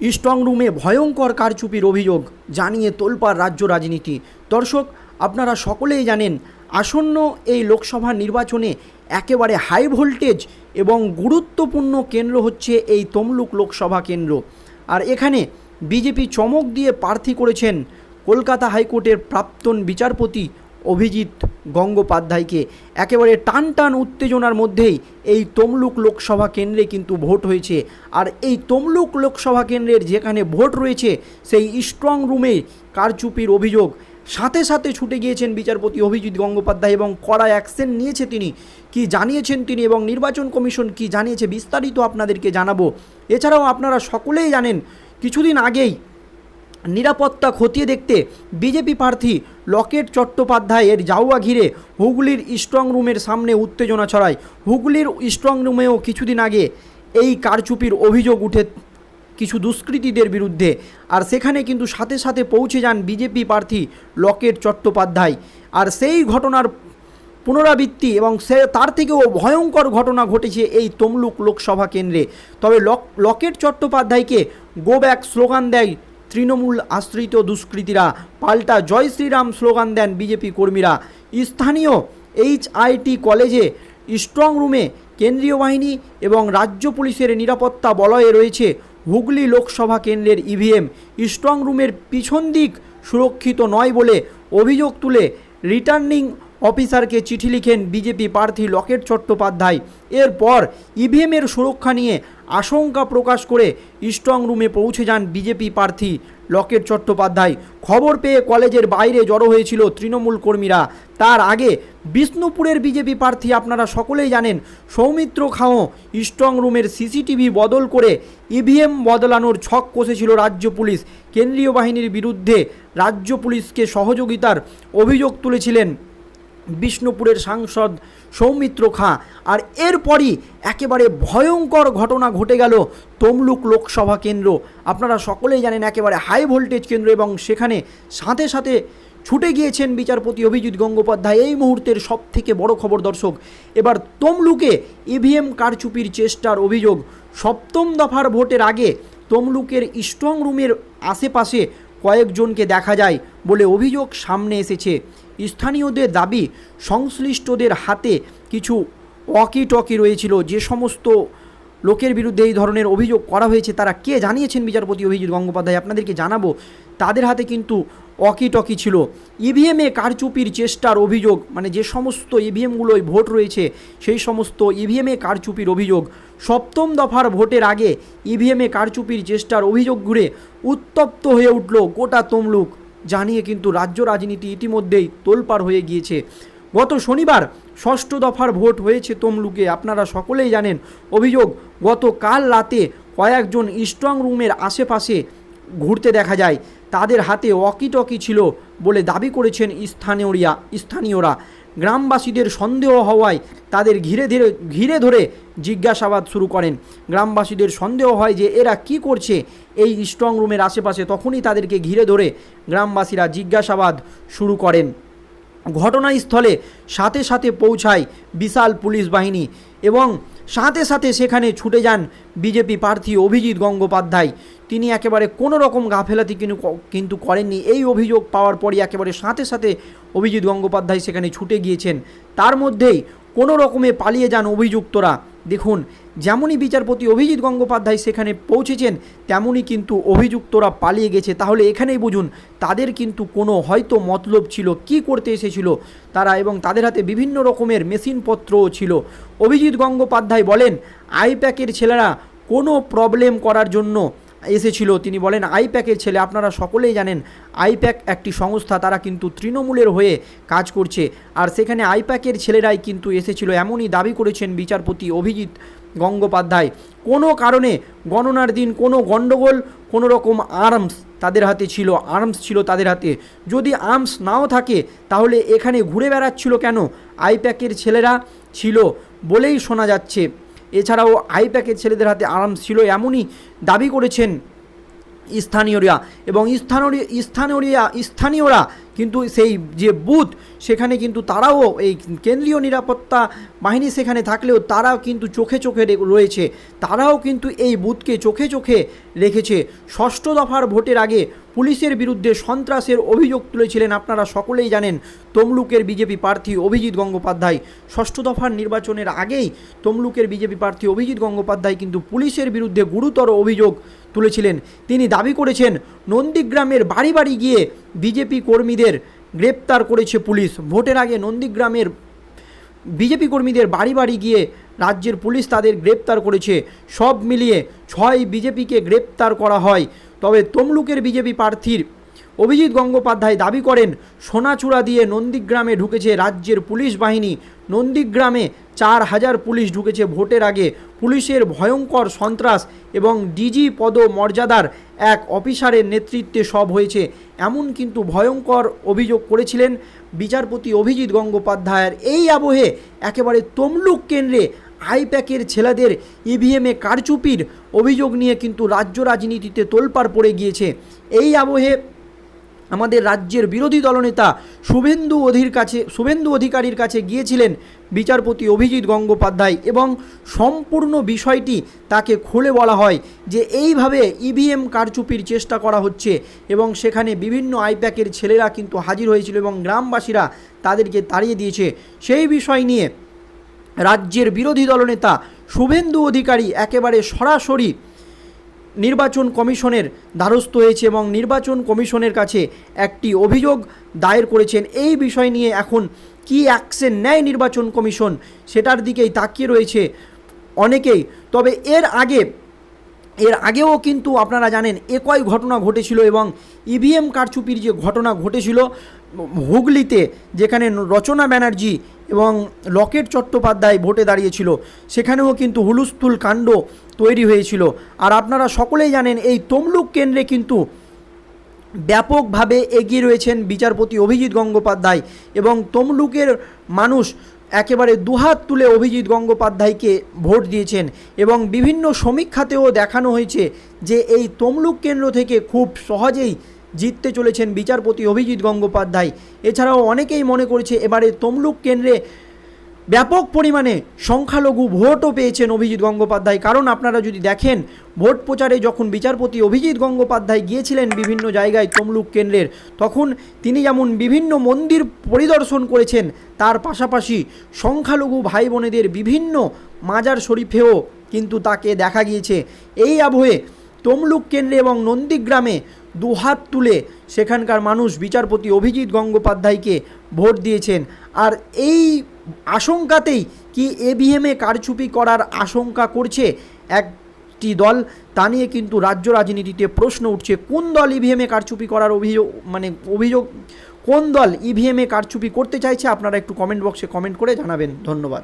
Strong রুমে ভয়ঙ্কর কারচুপির অভিযোগ জানিয়ে তোলপাড় রাজ্য রাজনীতি। দর্শক, আপনারা সকলেই জানেন, আসন্ন এই লোকসভা নির্বাচনে একেবারে হাই ভোল্টেজ এবং গুরুত্বপূর্ণ কেন্দ্র হচ্ছে এই তমলুক লোকসভা কেন্দ্র। আর এখানে বিজেপি চমক দিয়ে প্রার্থী করেছেন কলকাতা হাইকোর্টের প্রাক্তন বিচারপতি অভিজিৎ গঙ্গোপাধ্যায়কে একেবারে টান টান উত্তেজনার মধ্যেই এই তমলুক লোকসভা কেন্দ্রে কিন্তু ভোট হয়েছে। আর এই তমলুক লোকসভা কেন্দ্রের যেখানে ভোট রয়েছে, সেই স্ট্রং রুমে কারচুপির অভিযোগ। সাথে সাথে ছুটে গিয়েছেন বিচারপতি অভিজিৎ গঙ্গোপাধ্যায় এবং কড়া অ্যাকশন নিয়েছে তিনি। কি জানিয়েছেন তিনি এবং নির্বাচন কমিশন কি জানিয়েছে বিস্তারিত আপনাদেরকে জানাব। এছাড়াও আপনারা সকলেই জানেন, কিছুদিন আগেই নিরাপত্তা খতিয়ে দেখতে বিজেপি প্রার্থী লকেট চট্টোপাধ্যায়ের জাউয়া ঘিরে হুগলির স্ট্রং রুমের সামনে উত্তেজনা ছড়ায়। হুগলির স্ট্রং রুমেও কিছুদিন আগে এই কারচুপির অভিযোগ উঠে কিছু দুষ্কৃতীদের বিরুদ্ধে। আর সেখানে কিন্তু সাথে সাথে পৌঁছে যান বিজেপি প্রার্থী লকেট চট্টোপাধ্যায়। আর সেই ঘটনার পুনরাবৃত্তি এবং সে তার থেকেও ভয়ঙ্কর ঘটনা ঘটেছে এই তমলুক লোকসভা কেন্দ্রে। তবে লক, লকেট চট্টোপাধ্যায়কে গো ব্যাক স্লোগান দেয় তৃণমূল আশ্রিত দুষ্কৃতীরা পাল্টা জয় শ্রীরাম স্লোগান দেন বিজেপি কর্মীরা। স্থানীয় এইচআইটি কলেজে স্ট্রং রুমে কেন্দ্রীয় বাহিনী এবং রাজ্য পুলিশের নিরাপত্তা বলয়ে রয়েছে হুগলি লোকসভা কেন্দ্রের ইভিএম। স্ট্রং রুমের পিছন দিক সুরক্ষিত নয় বলে অভিযোগ তুলে রিটার্নিং অফিসারকে চিঠি লিখেন বিজেপি প্রার্থী লকেট চট্টোপাধ্যায়। এরপর ইভিএমের সুরক্ষা নিয়ে আশঙ্কা প্রকাশ করে স্ট্রং রুমে পৌঁছে যান বিজেপি প্রার্থী লকেট চট্টোপাধ্যায়। খবর পেয়ে কলেজের বাইরে জড়ো হয়েছিল তৃণমূল কর্মীরা। তার আগে বিষ্ণুপুরের বিজেপি প্রার্থী আপনারা সকলেই জানেন, সৌমিত্র খাও স্ট্রং রুমের সিসিটিভি বদল করে ইভিএম বদলানোর ছক কষেছিল রাজ্য পুলিশ। কেন্দ্রীয় বাহিনীর বিরুদ্ধে রাজ্য পুলিশকে সহযোগিতার অভিযোগ তুলেছিলেন বিষ্ণুপুরের সাংসদ সৌমিত্র খাঁ। আর এরপরই একেবারে ভয়ঙ্কর ঘটনা ঘটে গেল তমলুক লোকসভা কেন্দ্র। আপনারা সকলেই জানেন একেবারে হাই ভোল্টেজ কেন্দ্র এবং সেখানে সাথে সাথে ছুটে গিয়েছেন বিচারপতি অভিজিৎ গঙ্গোপাধ্যায়। এই মুহূর্তের সব থেকে বড় খবর দর্শক, এবার তমলুকে ইভিএম কারচুপির চেষ্টার অভিযোগ। সপ্তম দফার ভোটের আগে তমলুকের স্ট্রং রুমের আশেপাশে কয়েকজনকে দেখা যায়। বলে অভিযোগ সামনে এসেছে। স্থানীয়দের দাবি, সংশ্লিষ্টদের হাতে কিছু ওয়াকি টকি রয়েছিল। যে সমস্ত লোকের বিরুদ্ধে এই ধরনের অভিযোগ করা হয়েছে, তারা কে জানিয়েছেন বিচারপতি অভিজিৎ গঙ্গোপাধ্যায়? আপনাদেরকে জানাব, তাদের হাতে কিন্তু ওয়াকি টকি ছিল ইভিএমে কারচুপির চেষ্টার অভিযোগ মানে যে সমস্ত ইভিএমগুলোয় ভোট রয়েছে, সেই সমস্ত ইভিএমে কারচুপির অভিযোগ। সপ্তম দফার ভোটের আগে ইভিএমে কারচুপির চেষ্টার অভিযোগ ঘুরে উত্তপ্ত হয়ে উঠল গোটা তমলুক। জানিয়ে কিন্তু রাজ্য রাজনীতি ইতিমধ্যেই তোলপাড় হয়ে গিয়েছে। গত শনিবার ষষ্ঠ দফার ভোট হয়েছে তমলুকে। আপনারা সকলেই জানেন অভিযোগ গত কাল রাতে কয়েকজন স্ট্রং রুমের আশেপাশে ঘুরতে দেখা যায়। তাদের হাতে ওয়াকিটকি ছিল বলে দাবি করেছেন স্থানীয়রা স্থানীয়রা। গ্রামবাসীদের সন্দেহ হওয়ায় তাদের ঘিরে ধীরে, ঘিরে ধরে জিজ্ঞাসাবাদ শুরু করেন। গ্রামবাসীদের সন্দেহ হয় যে এরা কি করছে? এই স্ট্রং রুমের আশেপাশে তখনই তাদেরকে ঘিরে ধরে গ্রামবাসীরা জিজ্ঞাসাবাদ শুরু করেন। ঘটনাস্থলে সাথে সাথে পৌঁছায় বিশাল পুলিশ বাহিনী এবং সাথে সাথে সেখানে ছুটে যান বিজেপি প্রার্থী অভিজিৎ গঙ্গোপাধ্যায়। তিনি একেবারে কোনো রকম গাফেলাতি কিন্তু করেননি। এই অভিযোগ পাওয়ার পরই একেবারে সাথে সাথে অভিজিৎ গঙ্গোপাধ্যায় সেখানে ছুটে গিয়েছেন। তার মধ্যেই কোনো রকমে পালিয়ে যান অভিযুক্তরা। দেখুন, যেমনই বিচারপতি অভিজিৎ গঙ্গোপাধ্যায় সেখানে পৌঁছেছেন, তেমনই কিন্তু অভিযুক্তরা পালিয়ে গেছে। তাহলে এখানেই বুঝুন, তাদের কিন্তু কোনো হয়তো মতলব ছিল, কি করতে এসেছিল তারা এবং তাদের হাতে বিভিন্ন রকমের মেশিনপত্রও ছিল। অভিজিৎ গঙ্গোপাধ্যায় বলেন, আইপ্যাকের ছেলেরা কোনো প্রবলেম করার জন্য এসেছিল, তিনি বলেন, আইপ্যাকের ছেলে, আপনারা সকলেই জানেন, আইপ্যাক একটি সংস্থা, তারা কিন্তু তৃণমূলের হয়ে কাজ করছে। আর সেখানে আইপ্যাকের ছেলেরাই কিন্তু এসেছিল, এমনই দাবি করেছেন বিচারপতি অভিজিৎ গঙ্গোপাধ্যায়। কোনো কারণে গণনার দিন, কোনো গণ্ডগোল, কোনো রকম আর্মস তাদের হাতে ছিল, আর্মস ছিল তাদের হাতে। যদি আর্মস নাও থাকে, তাহলে এখানে ঘুরে বেড়াচ্ছিল কেন? আইপ্যাকের ছেলেরা ছিল বলেই শোনা যাচ্ছে। এছাড়াও আই আইপ্যাকের ছেলেদের হাতে আরাম ছিল এমনই দাবি করেছেন স্থানীয়রা এবং স্থানীয় স্থানীয়রা স্থানীয়রা কিন্তু সেই যে বুথ, সেখানে কিন্তু তারাও এই কেন্দ্রীয় নিরাপত্তা বাহিনী সেখানে থাকলেও তারাও কিন্তু চোখে চোখে রয়েছে। তারাও কিন্তু এই বুথকে চোখে চোখে রেখেছে। ষষ্ঠ দফার ভোটের আগে পুলিশের বিরুদ্ধে সন্ত্রাসের অভিযোগ তুলেছিলেন আপনারা সকলেই জানেন তমলুকের বিজেপি প্রার্থী অভিজিৎ গঙ্গোপাধ্যায়। ষষ্ঠ দফার নির্বাচনের আগেই তমলুকের বিজেপি প্রার্থী অভিজিৎ গঙ্গোপাধ্যায় কিন্তু পুলিশের বিরুদ্ধে গুরুতর অভিযোগ তুলেছিলেন। তিনি দাবি করেছেন, নন্দীগ্রামের বাড়ি বাড়ি গিয়ে বিজেপি কর্মীদের গ্রেপ্তার করেছে পুলিশ। ভোটের আগে নন্দীগ্রামের বিজেপি কর্মীদের বাড়ি বাড়ি গিয়ে রাজ্যের পুলিশ তাদের গ্রেপ্তার করেছে। সব মিলিয়ে ছয় বিজেপিকে গ্রেপ্তার করা হয়। তবে তমলুকের বিজেপি প্রার্থীর অভিজিৎ গঙ্গোপাধ্যায় দাবি করেন, সোনাচূড়া দিয়ে নন্দীগ্রামে ঢুকেছে রাজ্যের পুলিশ বাহিনী। নন্দীগ্রামে চার হাজার পুলিশ ঢুকেছে ভোটের আগে। পুলিশের ভয়ঙ্কর সন্ত্রাস এবং ডিজি পদ মর্যাদার এক অফিসারের নেতৃত্বে সব হয়েছে। এমন কিন্তু ভয়ঙ্কর অভিযোগ করেছিলেন বিচারপতি অভিজিৎ গঙ্গোপাধ্যায়ের। এই আবহে একেবারে তমলুক কেন্দ্রে আইপ্যাকের ছেলেদের ইভিএমে কারচুপির অভিযোগ নিয়ে কিন্তু রাজ্য রাজনীতিতে তোলপাড় পড়ে গিয়েছে। এই আবহে আমাদের রাজ্যের বিরোধী দলনেতা শুভেন্দু অধির কাছে, শুভেন্দু অধিকারীর কাছে গিয়েছিলেন বিচারপতি অভিজিৎ গঙ্গোপাধ্যায় এবং সম্পূর্ণ বিষয়টি তাকে খুলে বলা হয় যে এইভাবে ইভিএম কারচুপির চেষ্টা করা হচ্ছে এবং সেখানে বিভিন্ন আইপ্যাকের ছেলেরা কিন্তু হাজির হয়েছিল এবং গ্রামবাসীরা তাদেরকে তাড়িয়ে দিয়েছে। সেই বিষয় নিয়ে রাজ্যের বিরোধী দলনেতা শুভেন্দু অধিকারী একেবারে সরাসরি নির্বাচন কমিশনের দ্বারস্থ হয়েছে এবং নির্বাচন কমিশনের কাছে একটি অভিযোগ দায়ের করেছেন। এই বিষয় নিয়ে এখন কি অ্যাকশন নেয় নির্বাচন কমিশন সেটার দিকেই তাকিয়ে রয়েছে অনেকেই। তবে এর আগে, এর আগেও কিন্তু আপনারা জানেন একই ঘটনা ঘটেছিল এবং ইভিএম কারচুপির যে ঘটনা ঘটেছিল, হুগলিতে যেখানে রচনা ব্যানার্জি এবং লকেট চট্টোপাধ্যায় ভোটে দাঁড়িয়েছিল। সেখানেও কিন্তু হুলুস্থুল কাণ্ড তৈরি হয়েছিল। আর আপনারা সকলেই জানেন, এই তমলুক কেন্দ্রে কিন্তু ব্যাপকভাবে এগিয়ে রয়েছেন বিচারপতি অভিজিৎ গঙ্গোপাধ্যায় এবং তমলুকের মানুষ একেবারে দুহাত তুলে অভিজিৎ গঙ্গোপাধ্যায়কে ভোট দিয়েছেন এবং বিভিন্ন সমীক্ষাতেও দেখানো হয়েছে যে এই তমলুক কেন্দ্র থেকে খুব সহজেই জিততে চলেছেন বিচারপতি অভিজিৎ গঙ্গোপাধ্যায়। এছাড়াও অনেকেই মনে করছে এবারে তমলুক কেন্দ্রে ব্যাপক পরিমাণে সংখ্যালঘু ভোটও পেয়েছেন অভিজিৎ গঙ্গোপাধ্যায়। কারণ আপনারা যদি দেখেন, ভোট প্রচারে যখন বিচারপতি অভিজিৎ গঙ্গোপাধ্যায় গিয়েছিলেন বিভিন্ন জায়গায় তমলুক কেন্দ্রের, তখন তিনি যেমন বিভিন্ন মন্দির পরিদর্শন করেছেন, তার পাশাপাশি সংখ্যালঘু ভাই বোনেদের বিভিন্ন মাজার শরীফেও কিন্তু তাকে দেখা গিয়েছে। এই আবহে তমলুক কেন্দ্রে এবং নন্দীগ্রামে দুহাত তুলে সেখানকার মানুষ বিচারপতি অভিজিৎ গঙ্গোপাধ্যায়কে ভোট দিয়েছেন। আর এই আশঙ্কাতেই কি এভিএমে কারচুপি করার আশঙ্কা করছে একটি দল, তা নিয়ে কিন্তু রাজ্য রাজনীতিতে প্রশ্ন উঠছে। কোন দল ইভিএমে কারচুপি করার অভিযোগ মানে অভিযোগ, কোন দল ইভিএমে কারচুপি করতে চাইছে, আপনারা একটু কমেন্ট বক্সে কমেন্ট করে জানাবেন। ধন্যবাদ।